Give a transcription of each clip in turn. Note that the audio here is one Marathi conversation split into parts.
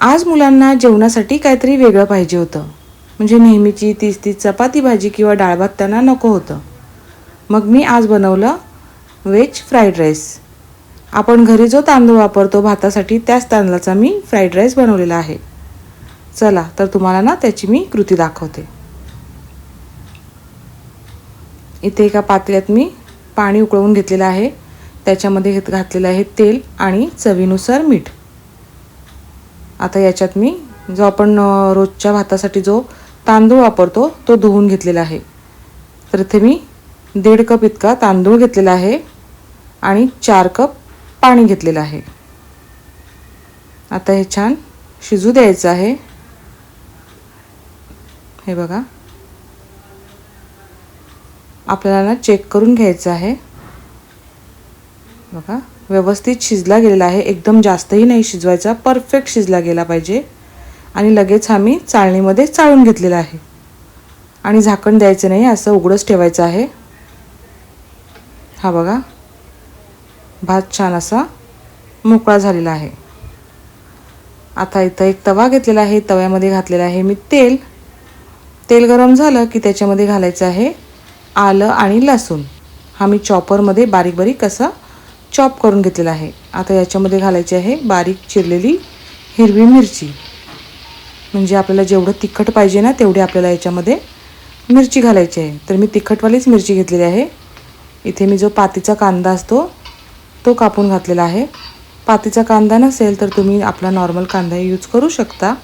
आज मुलांना जेवणासाठी काहीतरी वेगळं पाहिजे होतं. म्हणजे नेहमीची तीस तीस चपाती भाजी किंवा डाळ भात त्यांना नको होतं. मग मी आज बनवलं व्हेज फ्राईड राईस. आपण घरी जो तांदूळ वापरतो भातासाठी त्याच तांदळाचा मी फ्राईड राईस बनवलेला आहे. चला तर तुम्हाला ना त्याची मी कृती दाखवते. इथे एका पातेल्यात मी पाणी उकळवून घेतलेलं आहे. त्याच्यामध्ये घेत घातलेलं आहे तेल आणि चवीनुसार मीठ. आता याच्यात मी जो आपण रोजच्या भातासाठी जो तांदूळ वापरतो तो धुवून घेतलेला आहे. तर इथे मी दीड कप इतका तांदूळ घेतलेला आहे आणि चार कप पाणी घेतलेलं आहे. आता हे छान शिजू द्यायचं आहे. हे बघा. आपल्याला ना चेक करून घ्यायचं आहे. बघा. व्यवस्थित शिजला गेलेला आहे. एकदम जास्तही नाही शिजवायचा. परफेक्ट शिजला गेला पाहिजे. आणि लगेच हा मी चाळणीमध्ये चाळून घेतलेला आहे. आणि झाकण द्यायचं नाही असं उघडंच ठेवायचं आहे. हा बघा. भात छान असा मोकळा झालेला आहे. आता इथं एक तवा घेतलेला आहे. तव्यामध्ये घातलेला आहे मी तेल. तेल गरम झालं की त्याच्यामध्ये घालायचं आहे आलं आणि लसूण. हा मी चॉपरमध्ये बारीक बारीक असं चॉप करून घेतलेला आहे. आता याच्यामध्ये घालायची आहे बारीक चिरलेली हिरवी मिरची. म्हणजे आपल्याला जेवढं तिखट पाहिजे ना तेवढी आपल्याला याच्यामध्ये मिरची घालायची आहे. तर मी तिखटवालीच मिरची घेतलेली आहे. इथे मी जो पातीचा कांदा असतो तो कापून घातलेला आहे. पातीचा कांदा नसेल तर तुम्ही आपला नॉर्मल कांदा यूज करू शकता.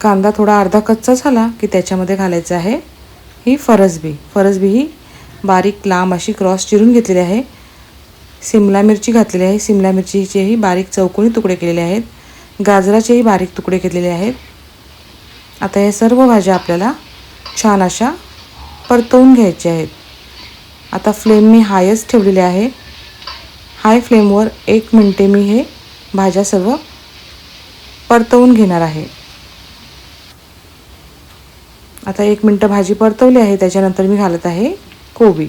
कांदा थोडा अर्धा कच्चा झाला की त्याच्यामध्ये घालायचा आहे. ही फरसबी फरसबी ही बारीक लांब अशी क्रॉस चिरून घेतलेली आहे. सिमला मिरची घातलेली आहे. सिमला मिरचीचेही बारीक चौकोनी तुकडे केलेले आहेत. गाजराचेही बारीक तुकडे केलेले आहेत. आता या सर्व भाज्या आपल्याला छान अशा परतवून घ्यायच्या आहेत. आता फ्लेम मी हायच ठेवलेले आहे. हाय फ्लेमवर एक मिनटे मी हे भाज्या सर्व परतवून घेणार आहे. आता एक मिनटं भाजी परतवली आहे त्याच्यानंतर मी घालत आहे कोबी.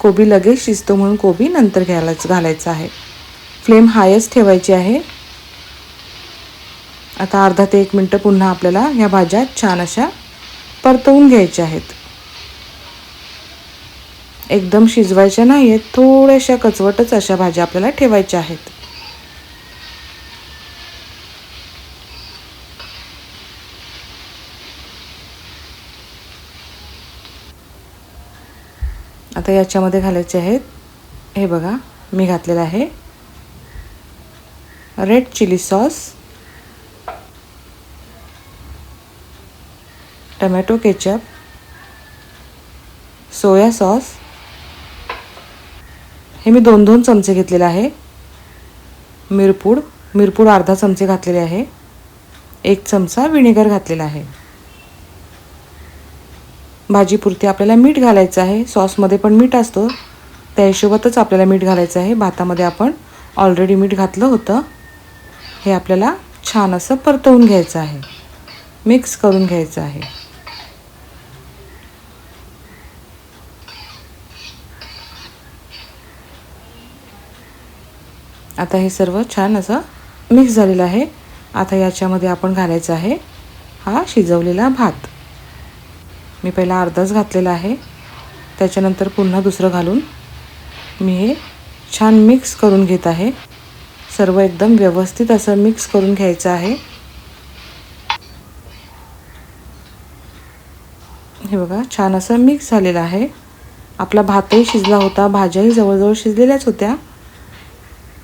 कोबी लगेच शिजतो म्हणून कोबी नंतर घालायचं घालायचं आहे. फ्लेम हायच ठेवायची आहे. आता अर्धा ते एक मिनटं पुन्हा आपल्याला ह्या भाज्या छान अशा परतवून घ्यायच्या आहेत. एकदम शिजवायच्या नाही आहेत थोड्याशा कचवटच अशा भाज्या आपल्याला ठेवायच्या आहेत. आता याच्यामध्ये घालायचे आहेत. हे बघा मी घातलेलं आहे. Red chilli sauce tomato ketchup soya sauce हे मी दोन दोन चमचे घेतलेले आहे. मिरपूड मिरपूड अर्धा चमचे घातलेले आहे. एक चमचा विनेगर घातलेला आहे. भाजीपुरती आपल्याला मीठ घालायचं आहे. सॉसमध्ये पण मीठ असतो. त्या हिशोबातच आपल्याला मीठ घालायचं आहे. भातामध्ये आपण ऑलरेडी मीठ घातलं होतं. हे आपल्याला छान असं परतवून घ्यायचं आहे. मिक्स करून घ्यायचं आहे. आता हे सर्व छान असं मिक्स झालेलं आहे. आता याच्यामध्ये आपण घालायचं आहे हा शिजवलेला भात. मी पहिला अर्धाच घातलेला आहे. त्याच्यानंतर पुन्हा दुसरं घालून मी हे छान मिक्स करून घेत आहे. सर्व एकदम व्यवस्थित असं मिक्स करून घ्यायचं आहे. हे बघा छान असं मिक्स झालेलं आहे. आपला भातही शिजला होता भाज्याही जवळजवळ शिजलेल्याच होत्या.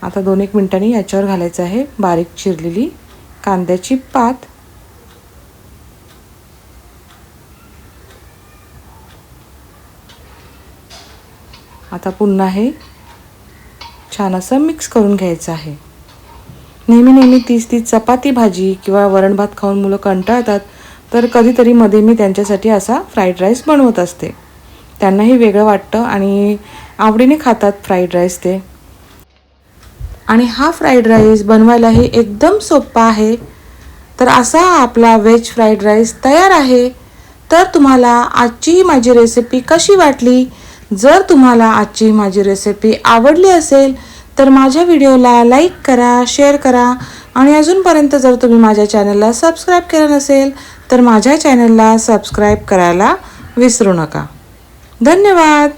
आता दोन एक मिनटांनी याच्यावर घालायचं आहे बारीक चिरलेली कांद्याची पात. आता पुन्हा हे छान असं मिक्स करून घ्यायचं आहे. नेहमी नेहमी तीच ती चपाती भाजी किंवा वरण भात खाऊन मुलं कंटाळतात तर कधीतरी मध्ये मी त्यांच्यासाठी असा फ्राईड राईस बनवत असते. त्यांनाही वेगळं वाटतं आणि आवडीने खातात फ्राईड राईस ते. आणि हा फ्राईड राईस बनवायलाही एकदम सोपा आहे. तर असा आपला व्हेज फ्राईड राईस तयार आहे. तर तुम्हाला आजची माझी रेसिपी कशी वाटली? जर तुम्हाला आजची माझी रेसिपी आवडली असेल तर माझ्या व्हिडिओला लाईक करा शेअर करा. आणि अजूनपर्यंत जर तुम्ही माझ्या चॅनलला सबस्क्राईब केलं नसेल तर माझ्या चॅनलला सबस्क्राईब करायला विसरू नका. धन्यवाद!